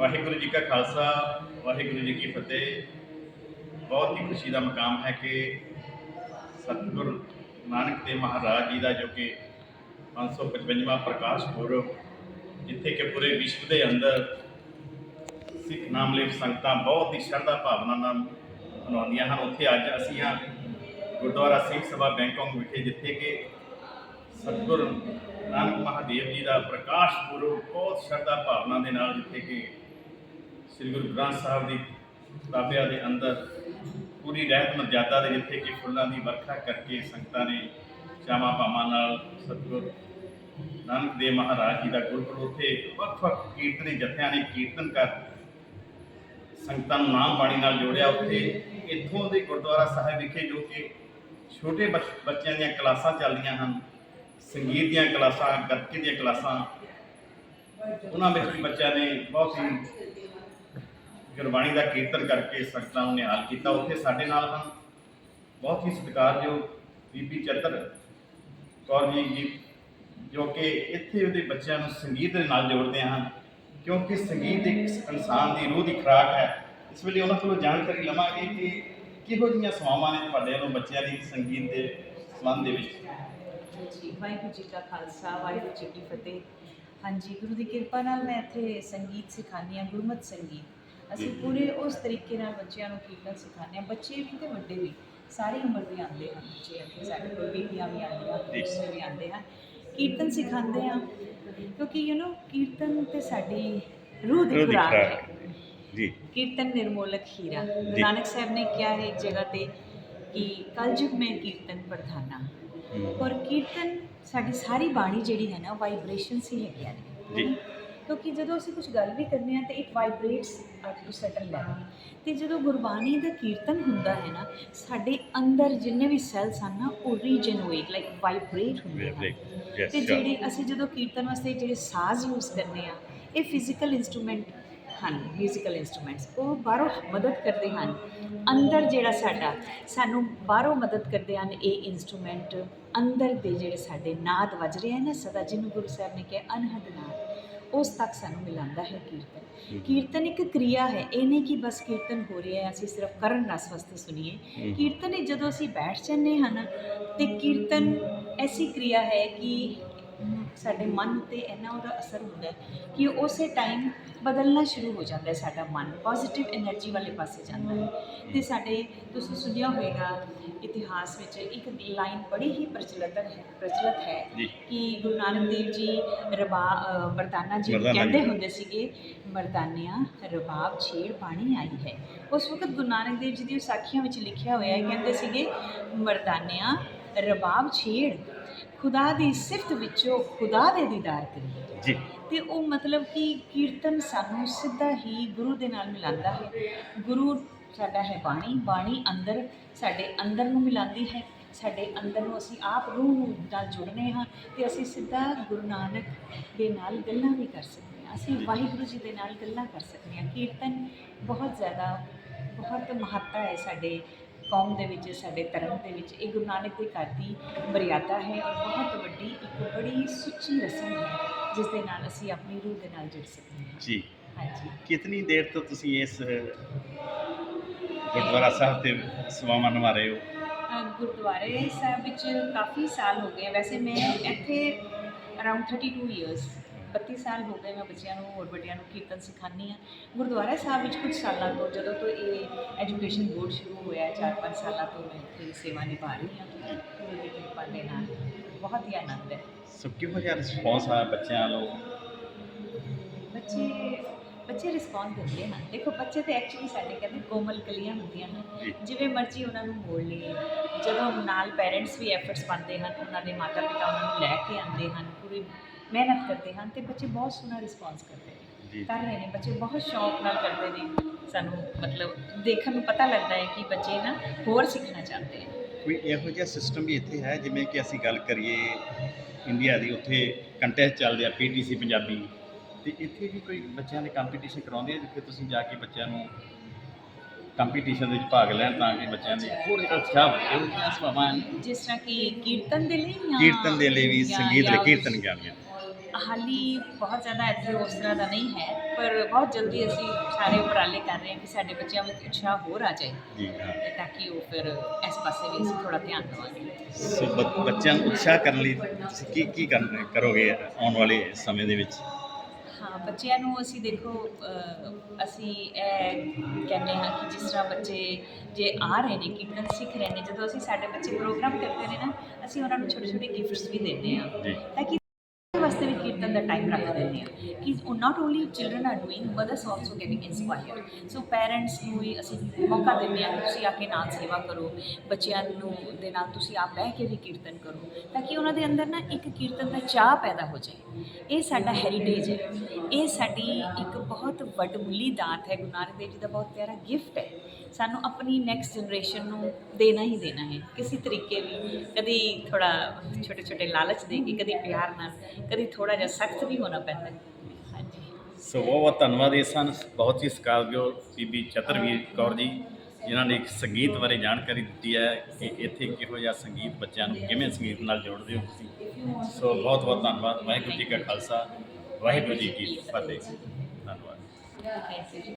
ਵਾਹਿਗੁਰੂ ਜੀ ਕਾ ਖਾਲਸਾ, ਵਾਹਿਗੁਰੂ ਜੀ ਕੀ ਫਤਿਹ। ਬਹੁਤ ਹੀ ਖੁਸ਼ੀ ਦਾ ਮਕਾਮ ਹੈ ਕਿ ਸਤਿਗੁਰ ਨਾਨਕ ਦੇਵ ਮਹਾਰਾਜ ਜੀ ਦਾ ਜੋ ਕਿ 555ਵਾਂ ਪ੍ਰਕਾਸ਼ ਪੁਰਬ, ਜਿੱਥੇ ਕਿ ਪੂਰੇ ਵਿਸ਼ਵ ਦੇ ਅੰਦਰ ਸਿੱਖ ਨਾਮ ਲਈ ਸੰਗਤਾਂ ਬਹੁਤ ਹੀ ਸ਼ਰਧਾ ਭਾਵਨਾ ਨਾਲ ਮਨਾਉਂਦੀਆਂ ਹਨ। ਉੱਥੇ ਅੱਜ ਅਸੀਂ ਹਾਂ ਗੁਰਦੁਆਰਾ ਸਿੰਘ ਸਭਾ ਬੈਂਕਾਕ ਵਿਖੇ ਜਿੱਥੇ ਕਿ ਸਤਿਗੁਰ ਨਾਨਕ ਮਹਾਦੇਵ ਜੀ ਦਾ ਪ੍ਰਕਾਸ਼ ਪੁਰਬ ਬਹੁਤ ਸ਼ਰਧਾ ਭਾਵਨਾ ਦੇ ਨਾਲ ਜਿੱਥੇ ਕਿ ਸ੍ਰੀ ਗੁਰੂ ਗ੍ਰੰਥ ਸਾਹਿਬ ਦੀ ਕਿਤਾਬਿਆਂ ਦੇ ਅੰਦਰ ਪੂਰੀ ਰਹਿਤ ਮਰਜ਼ਾਦਾ ਦੇ ਜਿੱਥੇ ਕਿ ਫੁੱਲਾਂ ਦੀ ਵਰਖਾ ਕਰਕੇ ਸੰਗਤਾਂ ਨੇ ਸ਼ਾਮਾ ਪਾਵਾਂ ਨਾਲ ਸਤਿਗੁਰ ਨਾਨਕ ਦੇਵ ਮਹਾਰਾਜ ਜੀ ਦਾ ਗੁਰਪੁਰਬ ਉੱਥੇ ਵੱਖ-ਵੱਖ ਕੀਰਤਨੀ ਜਥਿਆਂ ਨੇ ਕੀਰਤਨ ਕਰ ਸੰਗਤਾਂ ਨੂੰ ਨਾਮ ਬਾਣੀ ਨਾਲ ਜੋੜਿਆ ਉੱਥੇ। ਇੱਥੋਂ ਦੇ ਗੁਰਦੁਆਰਾ ਸਾਹਿਬ ਵਿਖੇ ਜੋ ਕਿ ਛੋਟੇ ਬੱਚ- ਬੱਚਿਆਂ ਦੀਆਂ ਕਲਾਸਾਂ ਚੱਲਦੀਆਂ ਹਨ, ਸੰਗੀਤ ਦੀਆਂ ਕਲਾਸਾਂ, ਗੱਤਕੇ ਦੀਆਂ ਕਲਾਸਾਂ, ਉਹਨਾਂ ਵਿੱਚ ਵੀ ਬੱਚਿਆਂ ਨੇ ਬਹੁਤ ਹੀ ਗੁਰਬਾਣੀ ਦਾ ਕੀਰਤਨ ਕਰਕੇ ਸੰਗਤਾਂ ਨੂੰ ਨਿਹਾਲ ਕੀਤਾ। ਉੱਥੇ ਸਾਡੇ ਨਾਲ ਹਨ ਬਹੁਤ ਹੀ ਸਤਿਕਾਰਯੋਗ ਬੀਬੀ ਚਤਰ ਕੌਰ ਜੀ ਜੀ, ਜੋ ਕਿ ਇੱਥੇ ਉਹਦੇ ਬੱਚਿਆਂ ਨੂੰ ਸੰਗੀਤ ਦੇ ਨਾਲ ਜੋੜਦੇ ਹਨ, ਕਿਉਂਕਿ ਸੰਗੀਤ ਇੱਕ ਇਨਸਾਨ ਦੀ ਰੂਹ ਦੀ ਖੁਰਾਕ ਹੈ। ਇਸ ਵੇਲੇ ਉਹਨਾਂ ਕੋਲੋਂ ਜਾਣਕਾਰੀ ਲਵਾਂਗੇ ਕਿ ਕਿਹੋ ਜਿਹੀਆਂ ਸੇਵਾਵਾਂ ਨੇ ਤੁਹਾਡੇ ਵੱਲੋਂ ਬੱਚਿਆਂ ਦੀ ਸੰਗੀਤ ਦੇ ਸੰਬੰਧ ਦੇ ਵਿੱਚ। ਜੀ, ਵਾਹਿਗੁਰੂ ਜੀ ਕਾ ਖਾਲਸਾ, ਵਾਹਿਗੁਰੂ ਜੀ ਕੀ ਫਤਿਹ। ਹਾਂਜੀ, ਗੁਰੂ ਦੀ ਕਿਰਪਾ ਨਾਲ ਮੈਂ ਇੱਥੇ ਸੰਗੀਤ ਸਿਖਾਉਂਦੀ ਹਾਂ, ਗੁਰਮਤਿ ਸੰਗੀਤ। ਅਸੀਂ। ਪੂਰੇ ਉਸ ਤਰੀਕੇ ਨਾਲ ਬੱਚਿਆਂ ਨੂੰ ਕੀਰਤਨ ਸਿਖਾਉਂਦੇ ਹਾਂ? ਬੱਚੇ ਵੀ ਤੇ ਵੱਡੇ ਵੀ ਸਾਰੀ ਉਮਰ ਦੇ ਆਉਂਦੇ ਹਨ ਬੱਚੇ ਇੱਥੇ ਸਾਡੇ ਕੋਲ ਬੀਬੀਆਂ ਵੀ ਆਉਂਦੀਆਂ। ਬੱਚੇ ਵੀ ਆਉਂਦੇ ਹਨ ਕੀਰਤਨ ਸਿਖਾਉਂਦੇ ਹਾਂ ਕਿਉਂਕਿ ਯੂ نو ਕੀਰਤਨ ਤੇ ਸਾਡੀ ਰੂਹ ਦੀ ਖੁਰਾਕ ਹੈ। ਜੀ। ਕੀਰਤਨ ਨਿਰਮੋਲਕ ਹੀਰਾ। ਨਾਨਕ ਸਾਹਿਬ ਨੇ ਕਿਹਾ ਹੈ ਇੱਕ ਜਗ੍ਹਾ ਤੇ ਕਿ ਕਲਯੁਗ ਮੈਂ ਕੀਰਤਨ ਪ੍ਰਧਾਨਾ। ਔਰ ਕੀਰਤਨ ਸਾਡੀ ਸਾਰੀ ਬਾਣੀ ਜਿਹੜੀ ਹੈ ਨਾ ਵਾਈਬ੍ਰੇਸ਼ਨਸ ਹੀ ਹੈਗੀਆਂ ਨੇ। ਜੀ। ਕਿਉਂਕਿ ਜਦੋਂ ਅਸੀਂ ਕੁਝ ਗੱਲ ਵੀ ਕਰਨੇ ਆ ਤੇ it vibrates at to certain level ਤੇ ਜਦੋਂ ਗੁਰਬਾਣੀ ਦਾ ਕੀਰਤਨ ਹੁੰਦਾ ਹੈ ਨਾ ਸਾਡੇ ਅੰਦਰ ਜਿੰਨੇ ਵੀ ਸੈਲਸ ਹਨ ਨਾ ਉਹ ਰੀਜਨਰੇਟ ਲਾਈਕ ਵਾਈਬ੍ਰੇਟ ਹੁੰਦੇ ਹਨ। ਤੇ ਜਿਹੜੇ ਅਸੀਂ ਜਦੋਂ ਕੀਰਤਨ ਵਾਸਤੇ ਜਿਹੜੇ ਸਾਜ਼ ਯੂਜ਼ ਕਰਨੇ ਆ ਇਹ ਫਿਜ਼ੀਕਲ ਇਨਸਟਰੂਮੈਂਟ ਹਨ ਮਿਊਜ਼ੀਕਲ ਇਨਸਟਰੂਮੈਂਟਸ ਉਹ ਬਾਹਰੋਂ ਮਦਦ ਕਰਦੇ ਹਨ। ਅੰਦਰ ਜਿਹੜਾ ਸਾਡਾ ਸਾਨੂੰ ਬਾਹਰੋਂ ਮਦਦ ਕਰਦੇ ਹਨ ਇਹ ਇਨਸਟਰੂਮੈਂਟ ਅੰਦਰ ਦੇ ਜਿਹੜੇ ਸਾਡੇ ਨਾਦ ਵੱਜ ਰਹੇ ਹਨ ਸਦਾ ਜਿਹਨੂੰ ਗੁਰੂ ਸਾਹਿਬ ਨੇ ਕਿਹਾ ਅਨਹਦ ਨਾਦ। ਉਸ ਤੱਕ ਸਾਨੂੰ ਮਿਲਾਉਂਦਾ ਹੈ ਕੀਰਤਨ। ਕੀਰਤਨ ਇੱਕ ਕਿਰਿਆ ਹੈ ਇਹ ਨਹੀਂ ਕਿ ਬਸ ਕੀਰਤਨ ਹੋ ਰਿਹਾ ਹੈ ਅਸੀਂ ਸਿਰਫ ਕਰਨ ਰਸ ਵਾਸਤੇ ਸੁਣੀਏ। ਕੀਰਤਨ ਜਦੋਂ ਅਸੀਂ ਬੈਠ ਜੰਨੇ ਹਨ ਤੇ ਕੀਰਤਨ ਐਸੀ ਕਿਰਿਆ ਹੈ ਕਿ ਸਾਡੇ ਮਨ ਉੱਤੇ ਇੰਨਾ ਉਹਦਾ ਅਸਰ ਹੁੰਦਾ ਕਿ ਉਸੇ ਟਾਈਮ ਬਦਲਣਾ ਸ਼ੁਰੂ ਹੋ ਜਾਂਦਾ ਸਾਡਾ ਮਨ ਪੋਜ਼ਿਟਿਵ એનર્ਜੀ ਵਾਲੇ ਪਾਸੇ ਜਾਂਦਾ ਹੈ। ਤੇ ਸਾਡੇ ਤੁਸੀਂ ਸੁਣਿਆ ਹੋਵੇਗਾ ਇਤਿਹਾਸ ਵਿੱਚ ਇੱਕ ਲਾਈਨ ਬੜੀ ਹੀ ਪ੍ਰਚਲਿਤ ਹੈ ਪ੍ਰਚਲਿਤ ਹੈ ਕਿ ਗੁਰੂ ਨਾਨਕ ਦੇਵ ਜੀ ਰਬਾ ਬਰਤਾਨਾ ਜੀ ਕਹਿੰਦੇ ਹੁੰਦੇ ਸੀਗੇ ਮਰਦਾਨਿਆ ਰਬਾਬ ਛੇੜ ਪਾਣੀ ਆਈ ਹੈ। ਉਸ ਵਕਤ ਗੁਰੂ ਨਾਨਕ ਦੇਵ ਜੀ ਦੀ ਸਾਖੀਆਂ ਵਿੱਚ ਲਿਖਿਆ ਹੋਇਆ ਹੈ ਕਹਿੰਦੇ ਸੀਗੇ ਮਰਦਾਨਿਆ ਰਬਾਬ ਛੇੜ ਖੁਦਾ ਦੀ ਸਿਫਤ ਵਿੱਚੋਂ ਖੁਦਾ ਦੇ ਦੀਦਾਰ ਕਰੀਏ। ਜੀ। ਤੇ ਉਹ ਮਤਲਬ ਕਿ ਕੀਰਤਨ ਸਾਨੂੰ ਸਿੱਧਾ ਹੀ ਗੁਰੂ ਦੇ ਨਾਲ ਮਿਲਾਉਂਦਾ ਹੈ। ਗੁਰੂ ਸਾਡਾ ਹੈ ਬਾਣੀ ਬਾਣੀ ਅੰਦਰ ਸਾਡੇ ਅੰਦਰ ਨੂੰ ਮਿਲਾਉਂਦੀ ਹੈ। ਸਾਡੇ ਅੰਦਰ ਨੂੰ ਅਸੀਂ ਆਪ ਰੂਹ ਨੂੰ ਨਾਲ ਜੁੜਨੇ ਹਾਂ ਤੇ ਅਸੀਂ ਸਿੱਧਾ ਗੁਰੂ ਨਾਨਕ ਦੇ ਨਾਲ ਗੱਲਾਂ ਵੀ ਕਰ ਸਕਦੇ ਹਾਂ। ਅਸੀਂ ਵਾਹਿਗੁਰੂ ਜੀ ਦੇ ਨਾਲ ਗੱਲਾਂ ਕਰ ਸਕਦੇ ਹਾਂ। ਕੀਰਤਨ ਬਹੁਤ ਜ਼ਿਆਦਾ ਬਹੁਤ ਮਹੱਤਤਾ ਹੈ ਸਾਡੇ ਕੌਮ ਦੇ ਵਿੱਚ ਸਾਡੇ ਧਰਮ ਦੇ ਵਿੱਚ ਇਹ ਗੁਰੂ ਨਾਨਕ ਦੇ ਘਰ ਦੀ ਮਰਿਆਦਾ ਹੈ। ਔਰ ਬਹੁਤ ਵੱਡੀ ਇੱਕ ਬੜੀ ਸੁੱਚੀ ਰਸਮ ਹੈ ਜਿਸ ਦੇ ਨਾਲ ਅਸੀਂ ਆਪਣੀ ਰੂਹ ਦੇ ਨਾਲ ਜੁੜ ਸਕਦੇ ਹਾਂ। ਜੀ। ਹਾਂਜੀ। ਕਿਤਨੀ ਦੇਰ ਤੋਂ ਤੁਸੀਂ ਇਸ ਗੁਰਦੁਆਰਾ ਸਾਹਿਬ ਤੇ ਸੇਵਾਵਾਂ ਨਿਭਾ ਰਹੇ ਹੋ? ਗੁਰਦੁਆਰੇ ਸਾਹਿਬ ਵਿੱਚ ਕਾਫੀ ਸਾਲ ਹੋ ਗਏ। ਵੈਸੇ ਮੈਂ ਇੱਥੇ ਅਰਾਊਂਡ 32 ਇਅਰਸ 32 ਸਾਲ ਹੋ ਗਏ ਮੈਂ ਬੱਚਿਆਂ ਨੂੰ ਹੋਰ ਵੱਡਿਆਂ ਨੂੰ ਕੀਰਤਨ ਸਿਖਾਉਂਦੀ ਹਾਂ। ਗੁਰਦੁਆਰਾ ਸਾਹਿਬ ਵਿੱਚ ਕੁਝ ਸਾਲਾਂ ਤੋਂ ਜਦੋਂ ਤੋਂ ਇਹ ਐਜੂਕੇਸ਼ਨ ਬੋਰਡ ਸ਼ੁਰੂ ਹੋਇਆ 4-5 ਸਾਲਾਂ ਤੋਂ ਮੈਂ ਇੱਥੇ ਸੇਵਾ ਨਿਭਾ ਰਹੀ ਹਾਂ। ਗੁਰੂ ਦੀ ਕਿਰਪਾ ਦੇ ਨਾਲ ਬਹੁਤ ਹੀ ਆਨੰਦ ਹੈ। ਸੋ ਕਿਹੋ ਜਿਹਾ ਰਿਸਪੌਂਸ ਆ ਬੱਚਿਆਂ ਵੱਲੋਂ? ਬੱਚੇ ਬੱਚੇ ਰਿਸਪੌਂਸ ਦਿੰਦੇ ਹਨ। ਦੇਖੋ ਬੱਚੇ ਤੇ ਐਕਚੁਅਲੀ ਸਾਡੇ ਕਹਿੰਦੇ ਕੋਮਲ ਕਲੀਆਂ ਹੁੰਦੀਆਂ। ਹਨ। ਜਿਵੇਂ ਮਰਜ਼ੀ ਉਹਨਾਂ ਨੂੰ ਮੋੜ ਲਈਏ। ਜਦੋਂ ਨਾਲ ਪੈਰੈਂਟਸ ਵੀ ਐਫਰਟਸ ਪਾਉਂਦੇ ਹਨ ਉਹਨਾਂ ਦੇ ਮਾਤਾ ਪਿਤਾ ਉਹਨਾਂ ਨੂੰ ਲੈ ਕੇ ਆਉਂਦੇ ਹਨ ਪੂਰੀ ਮਿਹਨਤ ਕਰਦੇ ਹਨ ਤੇ ਬੱਚੇ ਬਹੁਤ ਸੋਹਣਾ ਰਿਸਪੌਂਸ ਕਰਦੇ ਨੇ। ਜੀ ਕਰ ਰਹੇ ਨੇ ਬੱਚੇ ਬਹੁਤ ਸ਼ੌਕ ਨਾਲ ਕਰਦੇ ਨੇ। ਸਾਨੂੰ ਮਤਲਬ ਦੇਖਣ ਨੂੰ ਪਤਾ ਲੱਗਦਾ ਹੈ ਕਿ ਬੱਚੇ ਨਾ ਹੋਰ ਸਿੱਖਣਾ ਚਾਹੁੰਦੇ ਹਨ ਕੋਈ ਇਹੋ ਜਿਹਾ ਸਿਸਟਮ ਵੀ ਇੱਥੇ ਹੈ ਜਿਵੇਂ ਕਿ ਅਸੀਂ ਗੱਲ ਕਰੀਏ ਇੰਡੀਆ ਦੀ ਉੱਥੇ ਕੰਟੈਸਟ ਚੱਲਦੇ ਆ ਪੀਟੀਸੀ ਪੰਜਾਬੀ। ਤੇ ਇੱਥੇ ਵੀ ਕੋਈ ਬੱਚਿਆਂ ਦੇ ਕੰਪੀਟੀਸ਼ਨ ਕਰਾਉਂਦੇ ਆ ਜਿੱਥੇ ਤੁਸੀਂ ਜਾ ਕੇ ਬੱਚਿਆਂ ਨੂੰ ਕੰਪੀਟੀਸ਼ਨ ਵਿੱਚ ਭਾਗ ਲੈਣ ਤਾਂ ਕਿ ਬੱਚਿਆਂ ਦੇ ਹੋਰ ਉਤਸ਼ਾਹ ਵਧੇ ਸੇਵਾਵਾਂ ਹਨ। ਜਿਸ ਤਰ੍ਹਾਂ ਕਿ ਕੀਰਤਨ ਦੇ ਲਈ ਜਾਂ ਕੀਰਤਨ ਦੇ ਲਈ ਵੀ ਜਾਂ- ਸੰਗੀਤ ਲਈ ਜਾਂ ਕੀਰਤਨ ਗਿਆਨ ਹਾਲੀ ਬਹੁਤ ਜ਼ਿਆਦਾ ਇੱਥੇ ਉਸ ਤਰ੍ਹਾਂ ਦਾ ਨਹੀਂ ਹੈ ਪਰ ਬਹੁਤ ਜਲਦੀ ਅਸੀਂ ਸਾਰੇ ਉਪਰਾਲੇ ਕਰ ਰਹੇ ਹਾਂ ਕਿ ਸਾਡੇ ਬੱਚਿਆਂ ਵਿੱਚ ਉਤਸ਼ਾਹ ਹੋਰ ਆ ਜਾਏ ਜੀ ਹਾਂ। ਤੇ ਤਾਂ ਕਿ ਉਹ ਫਿਰ ਇਸ ਪਾਸੇ ਵੀ ਅਸੀਂ ਥੋੜਾ ਧਿਆਨ ਦੇਵਾਂਗੇ। ਸੋ ਬ- ਬੱਚਿਆਂ ਨੂੰ ਉਤਸ਼ਾਹ ਕਰਨ ਲਈ ਤੁਸੀਂ ਕੀ ਕੀ ਕਰਨ ਕਰੋਗੇ ਆਉਣ ਵਾਲੇ ਸਮੇਂ ਦੇ ਵਿੱਚ? ਹਾਂ ਬੱਚਿਆਂ ਨੂੰ ਅਸੀਂ ਦੇਖੋ ਅਹ, ਅਸੀਂ ਇਹ ਕਹਿੰਦੇ ਹਾਂ ਕਿ ਜਿਸ ਤਰ੍ਹਾਂ ਬੱਚੇ ਜੇ ਆ ਰਹੇ ਨੇ ਕੀਰਤਨ ਸਿੱਖ ਰਹੇ ਨੇ ਜਦੋਂ ਅਸੀਂ ਸਾਡੇ ਬੱਚੇ ਪ੍ਰੋਗਰਾਮ ਕਰਦੇ ਨੇ ਨਾ ਅਸੀਂ ਉਹਨਾਂ ਨੂੰ ਛੋਟੇ ਛੋਟੇ ਗਿਫਟਸ ਵੀ ਦਿੰਦੇ ਹਾਂ ਜੀ। ਤਾਂ ਕਿ ਵਾਸਤੇ ਦਾ ਟਾਈਮ ਰੱਖ ਦਿੰਦੇ ਹਾਂ ਕਿ not only children are doing mothers also getting inspired so parents ਨੂੰ ਵੀ ਅਸੀਂ ਮੌਕਾ ਦਿੰਦੇ ਹਾਂ ਤੁਸੀਂ ਆ ਕੇ ਨਾਲ ਸੇਵਾ ਕਰੋ, ਬੱਚਿਆਂ ਨੂੰ ਦੇ ਨਾਲ ਤੁਸੀਂ ਆਪ ਬਹਿ ਕੇ ਵੀ ਕੀਰਤਨ ਕਰੋ, ਤਾਂ ਕਿ ਉਹਨਾਂ ਦੇ ਅੰਦਰ ਨਾ ਇੱਕ ਕੀਰਤਨ ਦਾ ਚਾਹ ਪੈਦਾ ਹੋ ਜਾਏ। ਇਹ ਸਾਡਾ ਹੈਰੀਟੇਜ ਹੈ। ਇਹ ਸਾਡੀ ਇੱਕ ਬਹੁਤ ਵੱਡਮੁੱਲੀ ਦਾਤ ਹੈ ਗੁਰੂ ਨਾਨਕ ਦੇਵ ਜੀ ਦਾ ਬਹੁਤ ਪਿਆਰਾ ਗਿਫਟ ਹੈ। ਸਾਨੂੰ ਆਪਣੀ ਨੈਕਸਟ ਜਨਰੇਸ਼ਨ ਨੂੰ ਦੇਣਾ ਹੀ ਦੇਣਾ ਹੈ। ਕਿਸੇ ਤਰੀਕੇ ਵੀ ਕਦੀ ਥੋੜਾ ਛੋਟੇ ਛੋਟੇ ਲਾਲਚ ਦੇ ਕੇ ਕਦੀ ਪਿਆਰ ਨਾਲ ਕਦੀ ਥੋੜਾ ਜਿਹਾ ਸਖਤ ਵੀ ਹੋਣਾ ਪੈਂਦਾ ਹੈ। ਹਾਂਜੀ। ਸੋ ਬਹੁਤ ਬਹੁਤ ਧੰਨਵਾਦ ਇਹ ਸਨ ਬਹੁਤ ਹੀ ਸਤਿਕਾਰਯੋਗ ਬੀਬੀ ਚਤਰਵੀਰ ਕੌਰ ਜੀ ਜਿਨ੍ਹਾਂ ਨੇ ਇੱਕ ਸੰਗੀਤ ਬਾਰੇ ਜਾਣਕਾਰੀ ਦਿੱਤੀ ਹੈ ਕਿ ਇੱਥੇ ਕਿਹੋ ਜਿਹਾ ਸੰਗੀਤ ਬੱਚਿਆਂ ਨੂੰ ਕਿਵੇਂ ਸੰਗੀਤ ਨਾਲ ਜੋੜਦੇ ਹੋ ਤੁਸੀਂ। ਸੋ ਬਹੁਤ ਬਹੁਤ ਧੰਨਵਾਦ। ਵਾਹਿਗੁਰੂ ਜੀ ਕਾ ਖਾਲਸਾ ਵਾਹਿਗੁਰੂ ਜੀ ਕੀ ਫਤਿਹ। ਧੰਨਵਾਦ।